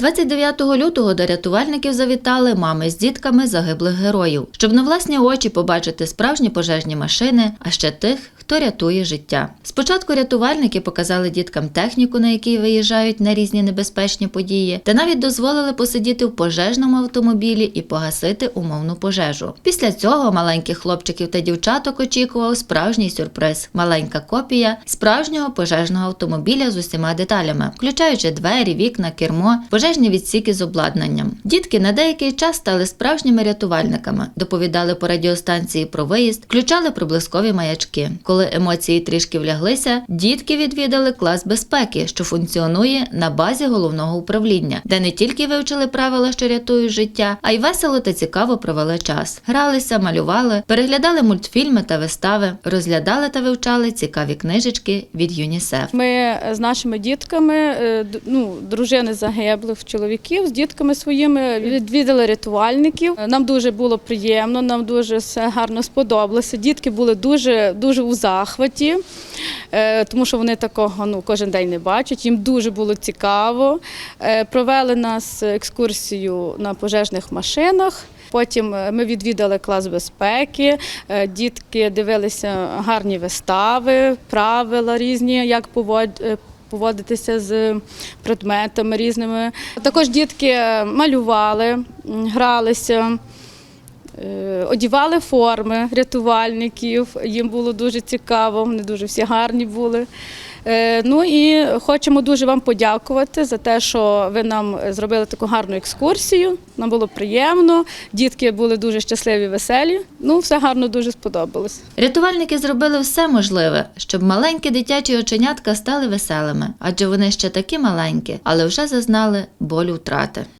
29 лютого до рятувальників завітали мами з дітками загиблих героїв, щоб на власні очі побачити справжні пожежні машини, а ще тих, хто рятує життя. Спочатку рятувальники показали діткам техніку, на якій виїжджають на різні небезпечні події, та навіть дозволили посидіти в пожежному автомобілі і погасити умовну пожежу. Після цього маленьких хлопчиків та дівчаток очікував справжній сюрприз маленька копія справжнього пожежного автомобіля з усіма деталями, включаючи двері, вікна, кермо, пожежні відсіки з обладнанням. Дітки на деякий час стали справжніми рятувальниками, доповідали по радіостанції про виїзд, включали проблискові маячки. Коли емоції трішки вляглися, дітки відвідали клас безпеки, що функціонує на базі головного управління, де не тільки вивчили правила, що рятують життя, а й весело та цікаво провели час. Гралися, малювали, переглядали мультфільми та вистави, розглядали та вивчали цікаві книжечки від ЮНІСЕФ. Ми з нашими дітками, е, ну, дружини загиблих чоловіків, з дітками своїми відвідали рятувальників. Нам дуже було приємно, нам дуже все гарно сподобалося. Дітки були дуже, дуже у захваті, е, тому що вони такого ну, кожен день не бачать. Їм дуже було цікаво. Е, Провели нас екскурсію на пожежних машинах. Потім е, ми відвідали клас безпеки. Дітки дивилися гарні вистави, правила різні, як поводитися з предметами різними. Також дітки малювали, гралися. Одівали форми рятувальників, їм було дуже цікаво, вони дуже всі гарні були. Е, Ну і хочемо дуже вам подякувати за те, що ви нам зробили таку гарну екскурсію. Нам було приємно. Дітки були дуже щасливі, веселі. Ну, все гарно дуже сподобалось. Рятувальники зробили все можливе, щоб маленькі дитячі оченятка стали веселими, адже вони ще такі маленькі, але вже зазнали болю втрати.